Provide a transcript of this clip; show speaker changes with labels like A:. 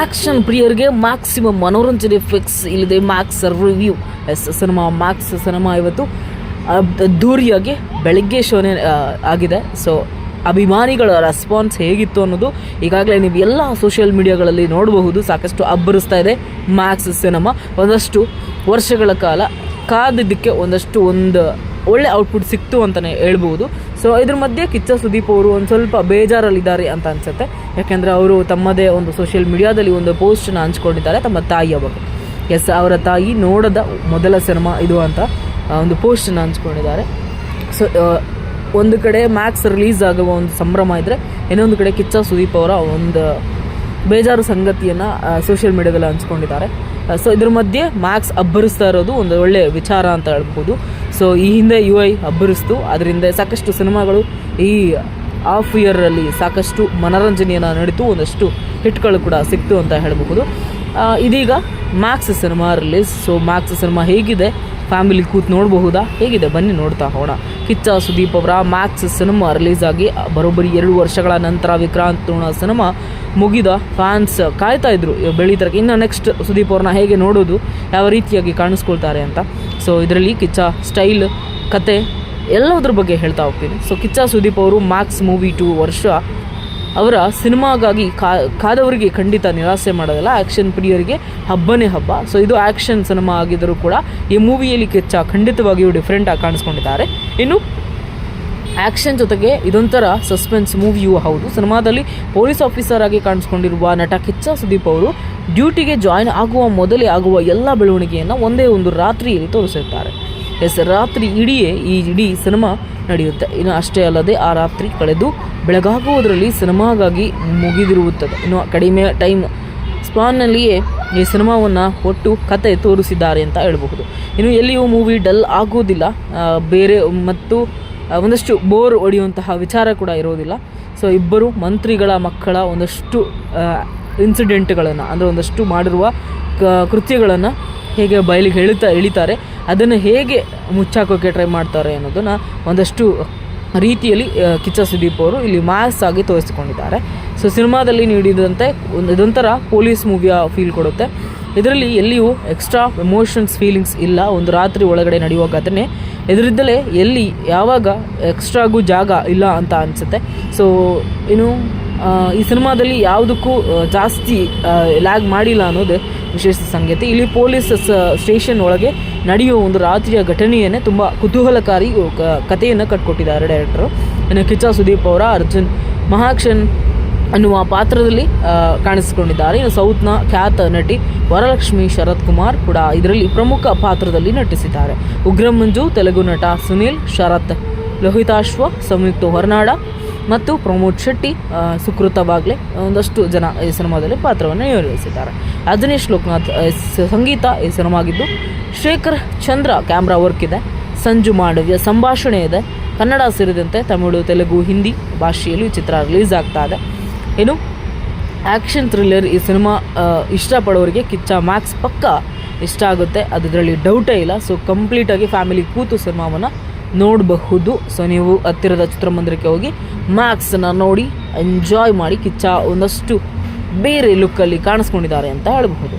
A: Action ಪ್ರಿಯರಿಗೆ maximum ಮನೋರಂಜನೆ fix ಇಲ್ಲದೆ Max review yes cinema Max cinema ಇವತ್ತು ಅದ್ದೂರಿಯಾಗಿ ಬೆಳಗ್ಗೆ ಶೋನೇ ಆಗಿದೆ. ಸೊ ಅಭಿಮಾನಿಗಳ ರೆಸ್ಪಾನ್ಸ್ ಹೇಗಿತ್ತು ಅನ್ನೋದು ಈಗಾಗಲೇ ನೀವು ಎಲ್ಲ ಸೋಷಿಯಲ್ ಮೀಡಿಯಾಗಳಲ್ಲಿ ನೋಡಬಹುದು. ಸಾಕಷ್ಟು ಅಬ್ಬರಿಸ್ತಾ ಇದೆ ಮ್ಯಾಕ್ಸ್ ಸಿನಿಮಾ ಒಂದಷ್ಟು ವರ್ಷಗಳ ಕಾಲ ಕಾದಿದ್ದಕ್ಕೆ ಒಂದಷ್ಟು ಒಂದು ಒಳ್ಳೆ ಔಟ್ಪುಟ್ ಸಿಕ್ತು ಅಂತಲೇ ಹೇಳ್ಬೋದು. ಸೊ ಇದ್ರ ಮಧ್ಯೆ ಕಿಚ್ಚ ಸುದೀಪ್ ಅವರು ಒಂದು ಸ್ವಲ್ಪ ಬೇಜಾರಲ್ಲಿದ್ದಾರೆ ಅಂತ ಅನಿಸುತ್ತೆ. ಯಾಕೆಂದರೆ ಅವರು ತಮ್ಮದೇ ಒಂದು ಸೋಷಿಯಲ್ ಮೀಡಿಯಾದಲ್ಲಿ ಒಂದು ಪೋಸ್ಟನ್ನ ಹಂಚ್ಕೊಂಡಿದ್ದಾರೆ, ತಮ್ಮ ತಾಯಿಯ ಬಗ್ಗೆ. ಎಸ್ ಅವರ ತಾಯಿ ನೋಡದ ಮೊದಲ ಸಿನಿಮಾ ಇದು ಅಂತ ಒಂದು ಪೋಸ್ಟನ್ನು ಹಂಚ್ಕೊಂಡಿದ್ದಾರೆ. ಸೊ ಒಂದು ಕಡೆ ಮ್ಯಾಕ್ಸ್ ರಿಲೀಸ್ ಆಗುವ ಒಂದು ಸಂಭ್ರಮ ಇದ್ದರೆ ಇನ್ನೊಂದು ಕಡೆ ಕಿಚ್ಚ ಸುದೀಪ್ ಅವರ ಒಂದು ಬೇಜಾರು ಸಂಗತಿಯನ್ನು ಸೋಷಿಯಲ್ ಮೀಡಿಯಾದಲ್ಲಿ ಹಂಚ್ಕೊಂಡಿದ್ದಾರೆ. ಸೊ ಇದ್ರ ಮಧ್ಯೆ ಮ್ಯಾಕ್ಸ್ ಅಬ್ಬರಿಸ್ತಾ ಇರೋದು ಒಂದು ಒಳ್ಳೆಯ ವಿಚಾರ ಅಂತ ಹೇಳ್ಬೋದು. ಸೊ ಈ ಹಿಂದೆ ಯು ಐ ಅಬ್ಬರಿಸ್ತು. ಅದರಿಂದ ಸಾಕಷ್ಟು ಸಿನಿಮಾಗಳು ಈ ಆಫ್ ಇಯರಲ್ಲಿ ಸಾಕಷ್ಟು ಮನೋರಂಜನೆಯನ್ನು ನಡೀತು. ಒಂದಷ್ಟು ಹಿಟ್ಗಳು ಕೂಡ ಸಿಕ್ತು ಅಂತ ಹೇಳಬಹುದು. ಇದೀಗ Max cinema release so Max cinema ಹೇಗಿದೆ? ಫ್ಯಾಮಿಲಿ ಕೂತ್ ನೋಡಬಹುದಾ? ಹೇಗಿದೆ? ಬನ್ನಿ ನೋಡ್ತಾ ಹೋಣ ಕಿಚ್ಚ ಸುದೀಪ್ ಅವರ ಮ್ಯಾಕ್ಸ್ ಸಿನಿಮಾ ರಿಲೀಸ್ ಆಗಿ ಬರೋಬ್ಬರಿ ಎರಡು ವರ್ಷಗಳ ನಂತರ ವಿಕ್ರಾಂತ್ ತೋಣ ಸಿನಿಮಾ ಮುಗಿದ. ಫ್ಯಾನ್ಸ್ ಕಾಯ್ತಾ ಇದ್ರು. ಬೆಳೀತಾರೆ ಇನ್ನು ನೆಕ್ಸ್ಟ್ ಸುದೀಪ್ ಅವ್ರನ್ನ ಹೇಗೆ ನೋಡೋದು? ಯಾವ ರೀತಿಯಾಗಿ ಕಾಣಿಸ್ಕೊಳ್ತಾರೆ ಅಂತ. ಸೊ ಇದರಲ್ಲಿ ಕಿಚ್ಚ ಸ್ಟೈಲ್, ಕತೆ ಎಲ್ಲದ್ರ ಬಗ್ಗೆ ಹೇಳ್ತಾ ಹೋಗ್ತೀನಿ. ಸೊ ಕಿಚ್ಚ ಸುದೀಪ್ ಅವರು ಮ್ಯಾಕ್ಸ್ ಮೂವಿ ಟು ವರ್ಷ ಅವರ ಸಿನಿಮಾಗಾಗಿ ಕಾದವರಿಗೆ ಖಂಡಿತ ನಿರಾಸೆ ಮಾಡೋದಿಲ್ಲ ಆ್ಯಕ್ಷನ್ ಪ್ರಿಯರಿಗೆ ಹಬ್ಬನೇ ಹಬ್ಬ. ಸೊ ಇದು ಆ್ಯಕ್ಷನ್ ಸಿನಿಮಾ ಆಗಿದ್ದರೂ ಕೂಡ ಈ ಮೂವಿಯಲ್ಲಿ ಕಿಚ್ಚ ಖಂಡಿತವಾಗಿಯೂ ಡಿಫ್ರೆಂಟಾಗಿ ಕಾಣಿಸ್ಕೊಂಡಿದ್ದಾರೆ. ಇನ್ನು ಆ್ಯಕ್ಷನ್ ಜೊತೆಗೆ ಇದೊಂಥರ ಸಸ್ಪೆನ್ಸ್ ಮೂವಿಯೂ ಹೌದು. ಸಿನಿಮಾದಲ್ಲಿ ಪೊಲೀಸ್ ಆಫೀಸರ್ ಆಗಿ ಕಾಣಿಸ್ಕೊಂಡಿರುವ ನಟ ಕಿಚ್ಚ ಸುದೀಪ್ ಅವರು ಡ್ಯೂಟಿಗೆ ಜಾಯ್ನ್ ಆಗುವ ಮೊದಲೇ ಆಗುವ ಎಲ್ಲ ಬೆಳವಣಿಗೆಯನ್ನು ಒಂದೇ ಒಂದು ರಾತ್ರಿಯಲ್ಲಿ ತೋರಿಸಿರ್ತಾರೆ. ಎಸ್, ರಾತ್ರಿ ಇಡಿಯೇ ಈ ಇಡೀ ಸಿನಿಮಾ ನಡೆಯುತ್ತೆ. ಇನ್ನು ಅಷ್ಟೇ ಅಲ್ಲದೆ ಆ ರಾತ್ರಿ ಕಳೆದು ಬೆಳಗಾಗುವುದರಲ್ಲಿ ಸಿನಿಮಾಗಾಗಿ ಮುಗಿದಿರುತ್ತದೆ. ಇನ್ನು ಕಡಿಮೆ ಟೈಮ್ ಸ್ಪಾನ್ನಲ್ಲಿಯೇ ಈ ಸಿನಿಮಾವನ್ನು ಒಟ್ಟು ಕತೆ ತೋರಿಸಿದ್ದಾರೆ ಅಂತ ಹೇಳಬಹುದು. ಇನ್ನು ಎಲ್ಲಿಯೂ ಮೂವಿ ಡಲ್ ಆಗೋದಿಲ್ಲ ಬೇರೆ ಮತ್ತು ಒಂದಷ್ಟು ಬೋರ್ ಹೊಡೆಯುವಂತಹ ವಿಚಾರ ಕೂಡ ಇರೋದಿಲ್ಲ. ಸೊ ಇಬ್ಬರು ಮಂತ್ರಿಗಳ ಮಕ್ಕಳ ಒಂದಷ್ಟು ಇನ್ಸಿಡೆಂಟ್ಗಳನ್ನು ಅಂದರೆ ಒಂದಷ್ಟು ಮಾಡಿರುವ ಕೃತ್ಯಗಳನ್ನು ಹೇಗೆ ಬಯಲಿಗೆ ಎಳಿತಾ, ಎಳಿತಾರೆ, ಅದನ್ನು ಹೇಗೆ ಮುಚ್ಚಾಕೋಕ್ಕೆ ಟ್ರೈ ಮಾಡ್ತಾರೆ ಅನ್ನೋದನ್ನು ಒಂದಷ್ಟು ರೀತಿಯಲ್ಲಿ ಕಿಚ್ಚ ಸುದೀಪ್ ಅವರು ಇಲ್ಲಿ ಮಾಸ್ ಆಗಿ ತೋರಿಸಿಕೊಂಡಿದ್ದಾರೆ. ಸೊ ಸಿನಿಮಾದಲ್ಲಿ ನೀಡಿದಂತೆ, ಒಂದು, ಇದೊಂಥರ ಪೊಲೀಸ್ ಮೂವಿಯ ಫೀಲ್ ಕೊಡುತ್ತೆ. ಇದರಲ್ಲಿ ಎಲ್ಲಿಯೂ ಎಕ್ಸ್ಟ್ರಾ ಎಮೋಷನ್ಸ್ ಫೀಲಿಂಗ್ಸ್ ಇಲ್ಲ. ಒಂದು ರಾತ್ರಿ ಒಳಗಡೆ ನಡೆಯುವ ಘಟನೆ. ಇದರಿಂದಲೇ ಎಲ್ಲಿ, ಯಾವಾಗ ಎಕ್ಸ್ಟ್ರಾಗೂ ಜಾಗ ಇಲ್ಲ ಅಂತ ಅನಿಸುತ್ತೆ. ಸೊ ಇನ್ನು ಈ ಸಿನಿಮಾದಲ್ಲಿ ಯಾವುದಕ್ಕೂ ಜಾಸ್ತಿ ಲ್ಯಾಗ್ ಮಾಡಿಲ್ಲ ಅನ್ನೋದು ವಿಶೇಷ ಸಂಗತಿ. ಇಲ್ಲಿ ಪೊಲೀಸ್ ಸ್ಟೇಷನ್ ಒಳಗೆ ನಡೆಯುವ ಒಂದು ರಾತ್ರಿಯ ಘಟನೆಯನ್ನೇ ತುಂಬ ಕುತೂಹಲಕಾರಿ ಕಥೆಯನ್ನು ಕಟ್ಕೊಟ್ಟಿದ್ದಾರೆ ಡೈರೆಕ್ಟರು. ಇನ್ನು ಕಿಚ್ಚ ಸುದೀಪ್ ಅವರ ಅರ್ಜುನ್ ಮಹಾಕ್ಷನ್ ಅನ್ನುವ ಪಾತ್ರದಲ್ಲಿ ಕಾಣಿಸಿಕೊಂಡಿದ್ದಾರೆ. ಇನ್ನು ಸೌತ್ನ ಖ್ಯಾತ ನಟಿ ವರಲಕ್ಷ್ಮಿ ಶರತ್ ಕುಮಾರ್ ಕೂಡ ಇದರಲ್ಲಿ ಪ್ರಮುಖ ಪಾತ್ರದಲ್ಲಿ ನಟಿಸಿದ್ದಾರೆ. ಉಗ್ರಂ ಮಂಜು, ತೆಲುಗು ನಟ ಸುನೀಲ್, ಶರತ್ ಲೋಹಿತಾಶ್ವ ಸಂಯುಕ್ತ ಹೊರನಾಡ ಮತ್ತು ಪ್ರಮೋದ್ ಶೆಟ್ಟಿ ಸುಕೃತವಾಗಲೇ ಒಂದಷ್ಟು ಜನ ಈ ಸಿನಿಮಾದಲ್ಲಿ ಪಾತ್ರವನ್ನು ನಿರ್ವಹಿಸಿದ್ದಾರೆ. ಅಜನೇಶ್ ಲೋಕನಾಥ್ ಸಂಗೀತ ಈ ಸಿನಿಮಾಗಿದ್ದು, ಶೇಖರ್ ಚಂದ್ರ ಕ್ಯಾಮ್ರಾ ವರ್ಕ್ ಇದೆ, ಸಂಜು ಮಾಂಡವ್ಯ ಸಂಭಾಷಣೆ ಇದೆ, ಕನ್ನಡ ಸೇರಿದಂತೆ ತಮಿಳು, ತೆಲುಗು, ಹಿಂದಿ ಭಾಷೆಯಲ್ಲೂ ಚಿತ್ರ ರಿಲೀಸ್ ಆಗ್ತಾ ಇದೆ. ಇನ್ನು ಆ್ಯಕ್ಷನ್ ಥ್ರಿಲ್ಲರ್ ಈ ಸಿನಿಮಾ ಇಷ್ಟಪಡೋರಿಗೆ ಕಿಚ್ಚ ಮ್ಯಾಕ್ಸ್ ಪಕ್ಕ ಇಷ್ಟ ಆಗುತ್ತೆ. ಅದರಲ್ಲಿ ಡೌಟೇ ಇಲ್ಲ. ಸೊ ಕಂಪ್ಲೀಟಾಗಿ ಫ್ಯಾಮಿಲಿ ಕೂತು ಸಿನಿಮಾವನ್ನು ನೋಡಬಹುದು. ಸೊ ನೀವು ಹತ್ತಿರದ ಚಿತ್ರಮಂದಿರಕ್ಕೆ ಹೋಗಿ ಮ್ಯಾಕ್ಸನ್ನು ನೋಡಿ ಎಂಜಾಯ್ ಮಾಡಿ ಕಿಚ್ಚ ಒಂದಷ್ಟು ಬೇರೆ ಲುಕ್ಕಲ್ಲಿ ಕಾಣಿಸ್ಕೊಂಡಿದ್ದಾರೆ ಅಂತ ಹೇಳಬಹುದು.